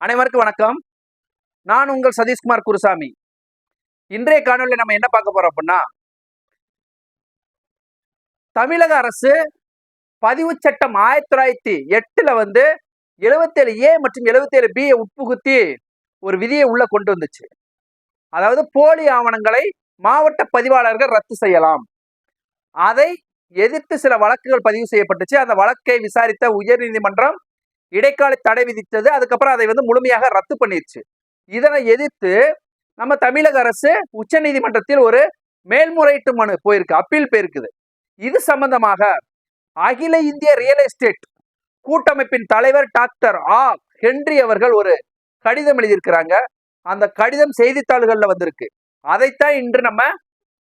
அனைவருக்கும் வணக்கம். நான் உங்கள் சதீஷ்குமார் குருசாமி. இன்றைய காணொலியில் நம்ம என்ன பார்க்க போறோம் அப்படின்னா தமிழக அரசு பதிவு சட்டம் ஆயிரத்தி தொள்ளாயிரத்தி எட்டுல வந்து எழுபத்தேழு ஏ மற்றும் எழுபத்தேழு பி உட்புகுத்தி ஒரு விதியை உள்ள கொண்டு வந்துச்சு. அதாவது போலி ஆவணங்களை மாவட்ட பதிவாளர்கள் ரத்து செய்யலாம். அதை எதிர்த்து சில வழக்குகள் பதிவு செய்யப்பட்டுச்சு. அந்த வழக்கை விசாரித்த உயர்நீதிமன்றம் இடைக்கால தடை விதித்தது அதுக்கப்புறம் அதை வந்து முழுமையாக ரத்து பண்ணிருச்சு. இதனை எதிர்த்து நம்ம தமிழக அரசு உச்ச நீதிமன்றத்தில் ஒரு மேல்முறையீட்டு மனு போயிருக்கு அப்பீல் போயிருக்குது. இது சம்பந்தமாக அகில இந்திய ரியல் எஸ்டேட் கூட்டமைப்பின் தலைவர் டாக்டர் ஆ. ஹென்றி அவர்கள் ஒரு கடிதம் எழுதியிருக்கிறாங்க. அந்த கடிதம் செய்தித்தாள்கள்ல வந்திருக்கு. அதைத்தான் இன்று நம்ம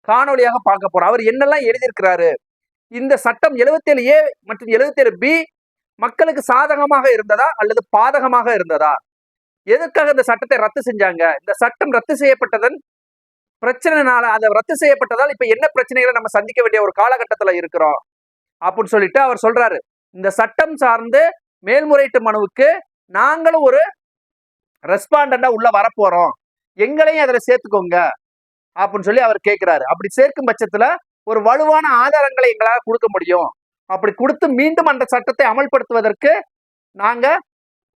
காணொளியாக பார்க்க போறோம். அவர் என்னெல்லாம் எழுதியிருக்கிறாரு? இந்த சட்டம் 77 ஏ மற்றும் 77 பி மக்களுக்கு சாதகமாக இருந்ததா அல்லது பாதகமாக இருந்ததா? எதுக்காக இந்த சட்டத்தை ரத்து செஞ்சாங்க? இந்த சட்டம் ரத்து செய்யப்பட்டதன் பிரச்சனைனால அதை ரத்து செய்யப்பட்டதால் இப்ப என்ன பிரச்சனைகளை நம்ம சந்திக்க வேண்டிய ஒரு காலகட்டத்துல இருக்கிறோம்? அப்படின்னு சொல்லிட்டு அவர் சொல்றாரு. இந்த சட்டம் சார்ந்து மேல்முறையீட்டு மனுவுக்கு நாங்களும் ஒரு ரெஸ்பாண்டண்டா உள்ள வரப்போறோம். எங்களையும் அதுல சேர்த்துக்கோங்க. அப்படின்னு சொல்லி அவர் கேட்கிறாரு அப்படி சேர்க்கும் பட்சத்துல ஒரு வலுவான ஆதாரங்களை எங்களால் கொடுக்க முடியும். அப்படி கொடுத்து மீண்டும் அந்த சட்டத்தை அமல்படுத்துவதற்கு நாங்க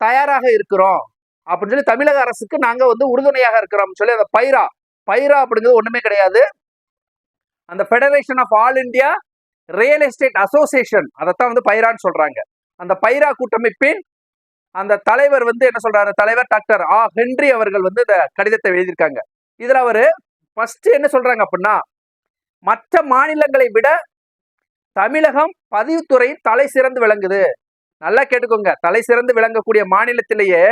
தயாராக இருக்கிறோம். அப்படின்னு சொல்லி தமிழக அரசுக்கு நாங்க வந்து உறுதுணையாக இருக்கிறோம் சொல்லி அந்த பைரா பைரா அப்படிங்கிறது ஒண்ணுமே கிடையாது. அந்த federation of all India real estate association அதைத்தான் வந்து பைரான்னு சொல்றாங்க. அந்த பைரா கூட்டமைப்பின் அந்த தலைவர் வந்து என்ன சொல்றாரு? தலைவர் டாக்டர் ஆ. ஹென்றி அவர்கள் வந்து இந்த கடிதத்தை எழுதியிருக்காங்க. இதுல அவரு ஃபர்ஸ்ட் என்ன சொல்றாங்க அப்படின்னா மற்ற மாநிலங்களை விட தமிழகம் பதிவுத்துறை தலை சிறந்து விளங்குது. நல்லா கேட்டுக்கோங்க. தலை சிறந்து விளங்கக்கூடிய மாநிலத்திலேயே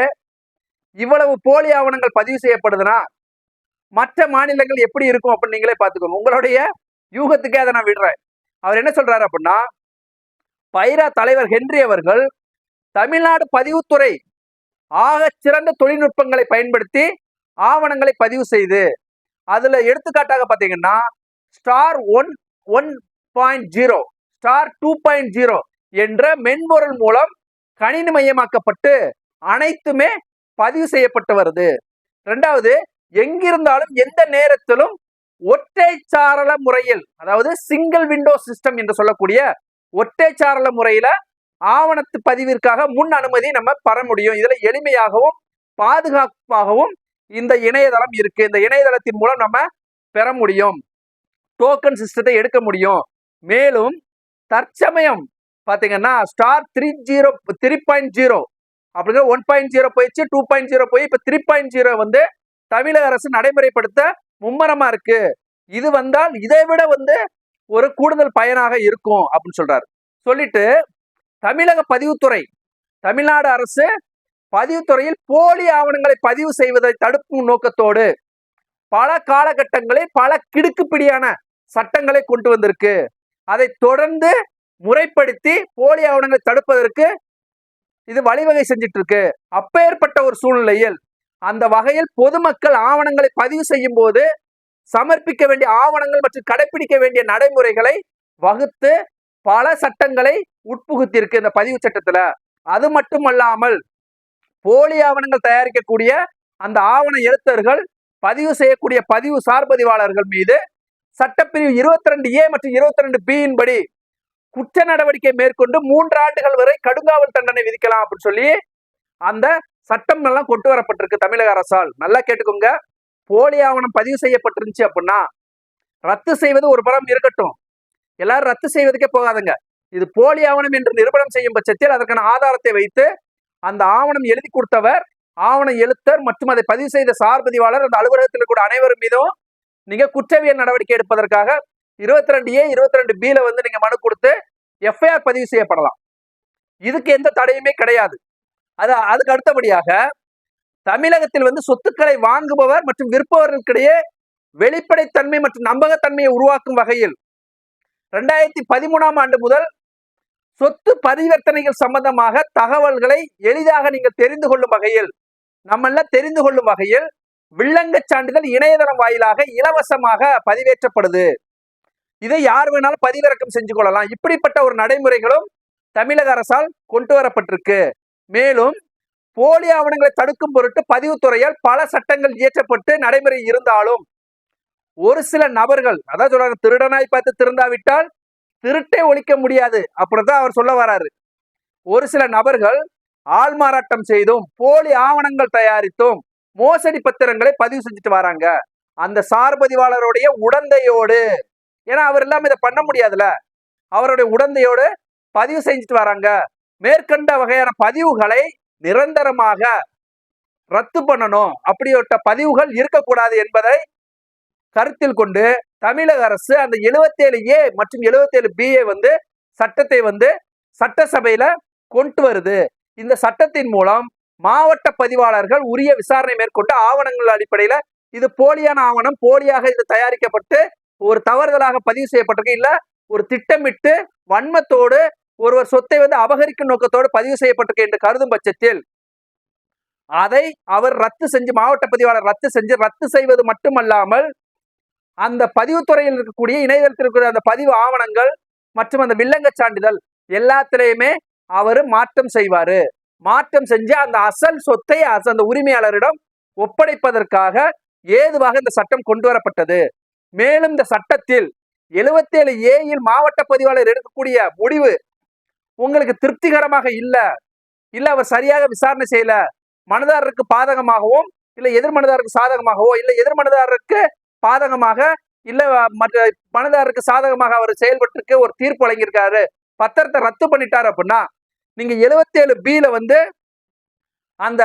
இவ்வளவு போலி ஆவணங்கள் பதிவு செய்யப்படுதுன்னா மற்ற மாநிலங்கள் எப்படி இருக்கும் அப்படின்னு நீங்களே பார்த்துக்கோங்க. உங்களுடைய யூகத்துக்கே அதை நான் விடுறேன். அவர் என்ன சொல்றாரு அப்படின்னா பைரா தலைவர் ஹென்றி அவர்கள் தமிழ்நாடு பதிவுத்துறை ஆக சிறந்த தொழில்நுட்பங்களை பயன்படுத்தி ஆவணங்களை பதிவு செய்து அதுல எடுத்துக்காட்டாக பார்த்தீங்கன்னா star one one point zero star two point zero என்ற மென்பொருள் மூலம் கணினிமயமாக்கப்பட்டு அனைத்துமே பதிவு செய்யப்பட்டு வருது. ரெண்டாவது எங்கிருந்தாலும் எந்த நேரத்திலும் ஒற்றை சாரள முறையில் அதாவது சிங்கிள் விண்டோ சிஸ்டம் என்று சொல்லக்கூடிய ஒற்றை சாரள முறையில ஆவணத்து பதிவிற்காக முன் அனுமதி நம்ம பெற முடியும். இதுல எளிமையாகவும் பாதுகாப்பாகவும் இந்த இணையதளம் இருக்கு. இந்த இணையதளத்தின் மூலம் நம்ம பெற முடியும். டோக்கன் சிஸ்டத்தை எடுக்க முடியும். மேலும் தற்சமயம் பார்த்தீங்கன்னா star three zero three point zero அப்படிங்கிற ஒன் பாயிண்ட் ஜீரோ போயிடுச்சு டூ பாயிண்ட் ஜீரோ போய் இப்போ த்ரீ பாயிண்ட் ஜீரோ வந்து தமிழக அரசு நடைமுறைப்படுத்த மும்மரமாக இருக்கு. இது வந்தால் இதை விட வந்து ஒரு கூடுதல் பயனாக இருக்கும் அப்படின்னு சொல்றாரு. சொல்லிட்டு தமிழக பதிவுத்துறை தமிழ்நாடு அரசு பதிவுத்துறையில் போலி ஆவணங்களை பதிவு செய்வதை தடுக்கும் நோக்கத்தோடு பல காலகட்டங்களில் பல கிடுக்குப்பிடியான சட்டங்களை கொண்டு வந்திருக்கு. அதை தொடர்ந்து முறைப்படுத்தி போலி ஆவணங்களை தடுப்பதற்கு இது வழிவகை செஞ்சிட்டு இருக்கு அப்பேற்பட்ட ஒரு சூழ்நிலையில் அந்த வகையில் பொதுமக்கள் ஆவணங்களை பதிவு செய்யும் போது சமர்ப்பிக்க வேண்டிய ஆவணங்கள் மற்றும் கடைபிடிக்க வேண்டிய நடைமுறைகளை வகுத்து பல சட்டங்களை உட்புகுத்திருக்கு இந்த பதிவு சட்டத்துல. அது மட்டுமல்லாமல் போலி ஆவணங்கள் தயாரிக்கக்கூடிய அந்த ஆவண எழுத்தர்கள் பதிவு செய்யக்கூடிய பதிவு சார்பதிவாளர்கள் மீது சட்டப்பிரிவு இருபத்தி ரெண்டு ஏ மற்றும் இருபத்தி ரெண்டு பியின் படி குற்ற நடவடிக்கை மேற்கொண்டு மூன்று ஆண்டுகள் வரை கடுங்காவல் தண்டனை விதிக்கலாம் அப்படின்னு சொல்லி அந்த சட்டம் எல்லாம் கொண்டு வரப்பட்டிருக்கு தமிழக அரசால். நல்லா கேட்டுக்கோங்க. போலி ஆவணம் பதிவு செய்யப்பட்டிருந்துச்சு அப்படின்னா ரத்து செய்வது ஒரு புறம் இருக்கட்டும். எல்லாரும் ரத்து செய்வதற்கே போகாதுங்க. இது போலி ஆவணம் என்று நிரூபணம் செய்யும் பட்சத்தில் அதற்கான ஆதாரத்தை வைத்து அந்த ஆவணம் எழுதி கொடுத்தவர் ஆவண எழுத்தர் மற்றும் அதை பதிவு செய்த சார்பதிவாளர் அந்த அலுவலகத்தில் கூட அனைவரும் மீதும் நீங்க குற்றவியல் நடவடிக்கை எடுப்பதற்காக இருபத்தி ரெண்டு ஏ இருபத்தி ரெண்டு பில வந்து நீங்க மனு கொடுத்து எஃப்ஐஆர் பதிவு செய்யப்படலாம். இதுக்கு எந்த தடையுமே கிடையாது. அது அதுக்கு அடுத்தபடியாக தமிழகத்தில் வந்து சொத்துக்களை வாங்குபவர் மற்றும் விற்பவர்களுக்கிடையே வெளிப்படைத்தன்மை மற்றும் நம்பகத்தன்மையை உருவாக்கும் வகையில் ரெண்டாயிரத்தி பதிமூணாம் ஆண்டு முதல் சொத்து பரிவர்த்தனைகள் சம்பந்தமாக தகவல்களை எளிதாக நீங்கள் தெரிந்து கொள்ளும் வகையில் நம்மள தெரிந்து கொள்ளும் வகையில் வில்லங்க சான்றிதழ் இணையதளம் வாயிலாக இலவசமாக பதிவேற்றப்படுது. இதை யார் வேணாலும் பதிவிறக்கம் செஞ்சு கொள்ளலாம். இப்படிப்பட்ட ஒரு நடைமுறைகளும் தமிழக அரசால் கொண்டு வரப்பட்டிருக்கு. மேலும் போலி ஆவணங்களை தடுக்கும் பொருட்டு பதிவுத்துறையால் பல சட்டங்கள் இயற்றப்பட்டு நடைமுறை இருந்தாலும் ஒரு சில நபர்கள் அதான் சொல்றாங்க திருடனாய் பார்த்து திருந்தாவிட்டால் திருட்டை ஒழிக்க முடியாது அப்படிதான் அவர் சொல்ல வராரு. ஒரு சில நபர்கள் ஆள்மாறாட்டம் செய்தும் போலி ஆவணங்கள் தயாரித்தும் மோசடி பத்திரங்களை பதிவு செஞ்சுட்டு வராங்க. அந்த சார் பதிவாளருடைய உடந்தையோடு ஏன்னா அவர் இல்லாமல் இதை பண்ண முடியாதுல்ல. அவருடைய உடந்தையோடு பதிவு செஞ்சுட்டு வராங்க. மேற்கண்ட வகையான பதிவுகளை நிரந்தரமாக ரத்து பண்ணணும். அப்படிப்பட்ட பதிவுகள் இருக்கக்கூடாது என்பதை கருத்தில் கொண்டு தமிழக அரசு அந்த 77 ஏ மற்றும் 77 பி வந்து சட்டத்தை வந்து சட்டசபையில கொண்டு வருது. இந்த சட்டத்தின் மூலம் மாவட்ட பதிவாளர்கள் உரிய விசாரணை மேற்கொண்டு ஆவணங்கள் அடிப்படையில இது போலியான ஆவணம் போலியாக இது தயாரிக்கப்பட்டு ஒரு தவறுதலாக பதிவு செய்யப்பட்டிருக்கு. இல்ல ஒரு திட்டமிட்டு வன்மத்தோடு ஒருவர் சொத்தை வந்து அபகரிக்கும் நோக்கத்தோடு பதிவு செய்யப்பட்டிருக்கு என்று கருதும் பட்சத்தில் அதை அவர் ரத்து செஞ்சு மாவட்ட பதிவாளர் ரத்து செஞ்சு ரத்து செய்வது மட்டுமல்லாமல் அந்த பதிவுத்துறையில் இருக்கக்கூடிய இணையதளத்தில் இருக்கக்கூடிய அந்த பதிவு ஆவணங்கள் மற்றும் அந்த வில்லங்க சான்றிதழ் எல்லாத்திலையுமே அவர் மாற்றம் செய்வாரு. மாற்றம் செஞ்சு அந்த அசல் சொத்தை அச- அந்த உரிமையாளரிடம் ஒப்படைப்பதற்காக ஏதுவாக இந்த சட்டம் கொண்டு வரப்பட்டது. மேலும் இந்த சட்டத்தில் 77 ஏயில் மாவட்ட பதிவாளர் எடுக்கக்கூடிய முடிவு உங்களுக்கு திருப்திகரமாக இல்ல இல்ல அவர் சரியாக விசாரணை செய்யல மனதாரருக்கு பாதகமாகவும் இல்ல எதிர் மனதாருக்கு சாதகமாகவோ இல்ல எதிர் மனதாரருக்கு பாதகமாக இல்ல மற்ற மனதாரருக்கு சாதகமாக அவர் செயல்பட்டிருக்கு ஒரு தீர்ப்பு வழங்கியிருக்காரு பத்திரத்தை ரத்து பண்ணிட்டாரு அப்படின்னா நீங்க 77 பில வந்து அந்த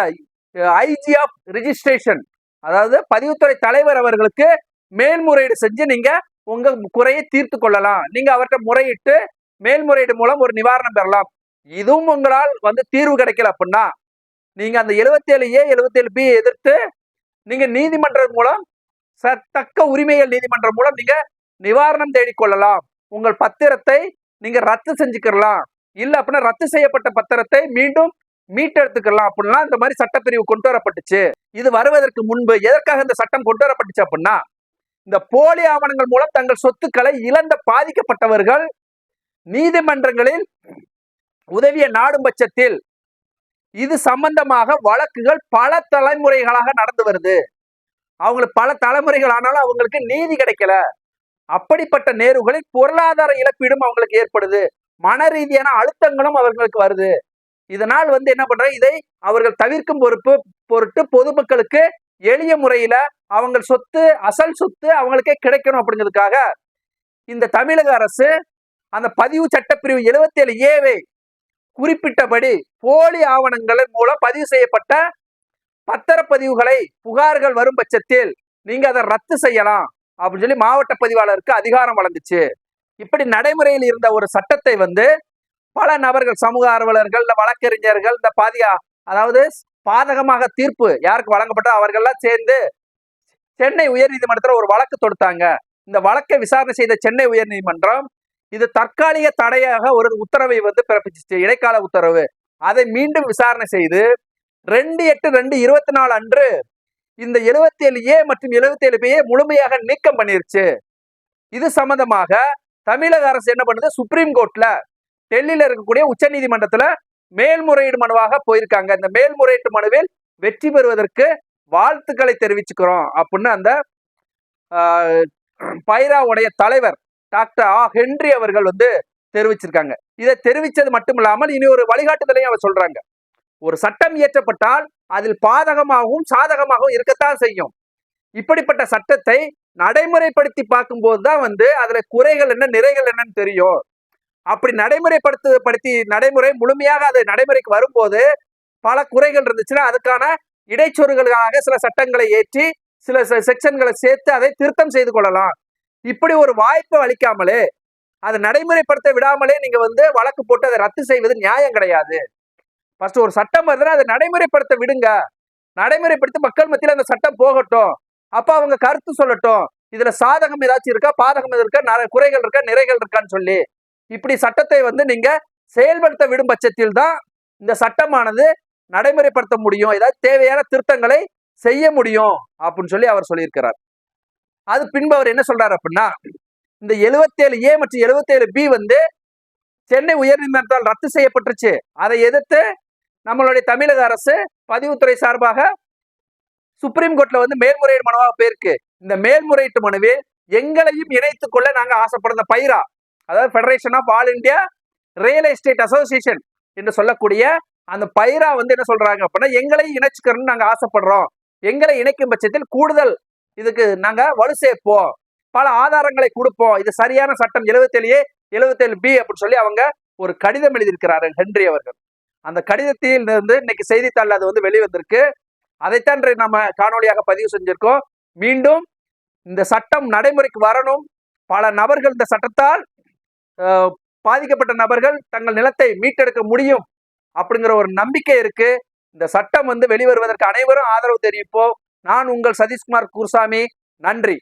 ஐஜி ஆஃப் ரிஜிஸ்ட்ரேஷன் அதாவது பதிவுத்துறை தலைவர் அவர்களுக்கு மேல்முறையீடு செஞ்சு நீங்க உங்க குறையை தீர்த்து கொள்ளலாம். நீங்க அவர்கிட்ட முறையிட்டு மேல்முறையீடு மூலம் ஒரு நிவாரணம் பெறலாம். இதுவும் உங்களால் வந்து தீர்வு கிடைக்கல அப்படின்னா நீங்க அந்த 77 ஏ 77 பி எதிர்த்து நீங்க நீதிமன்றம் மூலம் சத்தக்க தக்க உரிமைகள் நீதிமன்றம் மூலம் நீங்க நிவாரணம் தேடிக்கொள்ளலாம் உங்கள் பத்திரத்தை நீங்க ரத்து செஞ்சுக்கலாம் இல்லை அப்படின்னா ரத்து செய்யப்பட்ட பத்திரத்தை மீண்டும் மீட்டெடுத்துக்கலாம் அப்படின்லாம் இந்த மாதிரி சட்டப்பிரிவு கொண்டு வரப்பட்டுச்சு. இது வருவதற்கு முன்பு எதற்காக இந்த சட்டம் கொண்டு வரப்பட்டுச்சு அப்படின்னா இந்த போலி ஆவணங்கள் மூலம் தங்கள் சொத்துக்களை இழந்த பாதிக்கப்பட்டவர்கள் நீதிமன்றங்களில் உதவிய நாடும் பட்சத்தில் இது சம்பந்தமாக வழக்குகள் பல தலைமுறைகளாக நடந்து வருது. அவங்களுக்கு பல தலைமுறைகள் ஆனாலும் அவங்களுக்கு நீதி கிடைக்கல. அப்படிப்பட்ட நேர்வுகளில் பொருளாதார இழப்பீடும் அவங்களுக்கு ஏற்படுது. மன ரீதியான அழுத்தங்களும் அவர்களுக்கு வருது. இதனால் வந்து என்ன பண்றாங்க? இதை அவர்கள் தவிர்க்கும் பொறுப்பு பொருட்டு பொதுமக்களுக்கு எளிய முறையில அவங்க சொத்து அசல் சொத்து அவங்களுக்கே கிடைக்கணும் அப்படிங்கிறதுக்காக இந்த தமிழக அரசு அந்த பதிவு சட்டப்பிரிவு 77 ஏவை குறிப்பிட்டபடி போலி ஆவணங்கள் மூலம் பதிவு செய்யப்பட்ட பத்திரப்பதிவுகளை புகார்கள் வரும் பட்சத்தில் நீங்க அதை ரத்து செய்யலாம் அப்படின்னு சொல்லி மாவட்ட பதிவாளருக்கு அதிகாரம் வழங்குச்சு. இப்படி நடைமுறையில் இருந்த ஒரு சட்டத்தை வந்து பல நபர்கள் சமூக ஆர்வலர்கள் இந்த வழக்கறிஞர்கள் இந்த பாதியா அதாவது பாதகமாக தீர்ப்பு யாருக்கு வழங்கப்பட்டோ அவர்கள்லாம் சேர்ந்து சென்னை உயர்நீதிமன்றத்தில் ஒரு வழக்கு தொடுத்தாங்க. இந்த வழக்கை விசாரணை செய்த சென்னை உயர்நீதிமன்றம் இது தற்காலிக தடையாக ஒரு உத்தரவை வந்து பிறப்பிச்சிச்சு இடைக்கால உத்தரவு. அதை மீண்டும் விசாரணை செய்து ரெண்டு எட்டு ரெண்டு இருபத்தி நாலு அன்று இந்த 77 ஏ மற்றும் 77 பி முழுமையாக நீக்கம் பண்ணிருச்சு. இது சம்பந்தமாக தமிழக அரசு என்ன பண்ணுது? சுப்ரீம் கோர்ட்ல டெல்லியில இருக்கக்கூடிய உச்சநீதிமன்றத்துல மேல்முறையீடு மனுவாக போயிருக்காங்க. இந்த மேல்முறையீட்டு மனுவில் வெற்றி பெறுவதற்கு வாழ்த்துக்களை தெரிவிச்சுக்கிறோம் அப்படின்னு அந்த ஆஹ், பைராவுடைய தலைவர் டாக்டர் ஆ. ஹென்றி அவர்கள் வந்து தெரிவிச்சிருக்காங்க. இதை தெரிவிச்சது மட்டும் இல்லாமல் இனி ஒரு வழிகாட்டுதலையும் அவர் சொல்றாங்க. ஒரு சட்டம் இயற்றப்பட்டால் அதில் பாதகமாகவும் சாதகமாகவும் இருக்கத்தான் செய்யும். இப்படிப்பட்ட சட்டத்தை நடைமுறைப்படுத்தி பார்க்கும்போது தான் வந்து அதுல குறைகள் என்ன நிறைகள் என்னன்னு தெரியும். அப்படி நடைமுறைப்படுத்து படுத்தி நடைமுறை முழுமையாக அது நடைமுறைக்கு வரும்போது பல குறைகள் இருந்துச்சுன்னா அதுக்கான இடைச்சொறுகளுக்காக சில சட்டங்களை ஏற்றி சில செக்ஷன்களை சேர்த்து அதை திருத்தம் செய்து கொள்ளலாம். இப்படி ஒரு வாய்ப்பு அளிக்காமலே அதை நடைமுறைப்படுத்த விடாமலே நீங்க வந்து வழக்கு போட்டு அதை ரத்து செய்வது நியாயம் கிடையாது. ஃபர்ஸ்ட் ஒரு சட்டம் வருதுன்னா அதை நடைமுறைப்படுத்த விடுங்க. நடைமுறைப்படுத்தி மக்கள் மத்தியில் அந்த சட்டம் போகட்டும். அப்போ அவங்க கருத்து சொல்லட்டும். இதில் சாதகம் ஏதாச்சும் இருக்கா? பாதகம் இருக்கா? குறைகள் இருக்கா? நிறைகள் இருக்கான்னு சொல்லி. இப்படி சட்டத்தை வந்து நீங்கள் செயல்படுத்த விடும் பட்சத்தில் தான் இந்த சட்டமானது நடைமுறைப்படுத்த முடியும். ஏதாவது தேவையான திருத்தங்களை செய்ய முடியும் அப்படின்னு சொல்லி அவர் சொல்லியிருக்கிறார். அது பின்பு அவர் என்ன சொல்றாரு அப்படின்னா இந்த 77 ஏ மற்றும் 77 பி வந்து சென்னை உயர்நீதிமன்றத்தால் ரத்து செய்யப்பட்டுருச்சு. அதை எதிர்த்து நம்மளுடைய தமிழக அரசு பதிவுத்துறை சார்பாக சுப்ரீம் கோர்ட்ல வந்து மேல்முறையீடு மனுவாக போயிருக்கு. இந்த மேல்முறையீட்டு மனுவில் எங்களையும் இணைத்துக் கொள்ள நாங்க ஆசைப்படுற பைரா அதாவது federation of all India real estate association என்று சொல்லக்கூடிய அந்த பைரா வந்து என்ன சொல்றாங்க அப்படின்னா எங்களையும் இணைச்சுக்கிறோம்னு நாங்க ஆசைப்படுறோம். எங்களை இணைக்கும் பட்சத்தில் கூடுதல் இதுக்கு நாங்க வலு சேர்ப்போம். பல ஆதாரங்களை கொடுப்போம். இது சரியான சட்டம் எழுபத்தேழு எழுபத்தேழு பி அப்படின்னு சொல்லி அவங்க ஒரு கடிதம் எழுதியிருக்கிறாரு ஹென்றி அவர்கள். அந்த கடிதத்தில் இருந்து இன்னைக்கு செய்தித்தாள் அது வந்து வெளிவந்திருக்கு. அதைத்தான் நம்ம காணொளியாக பதிவு செஞ்சிருக்கோம். மீண்டும் இந்த சட்டம் நடைமுறைக்கு வரணும். பல நபர்கள் இந்த சட்டத்தால் பாதிக்கப்பட்ட நபர்கள் தங்கள் நிலத்தை மீட்டெடுக்க முடியும் அப்படிங்கிற ஒரு நம்பிக்கை இருக்கு. இந்த சட்டம் வந்து வெளிவருவதற்கு அனைவரும் ஆதரவு தெரிவிப்போம். நான் உங்கள் சதீஷ்குமார் குருசாமி. நன்றி.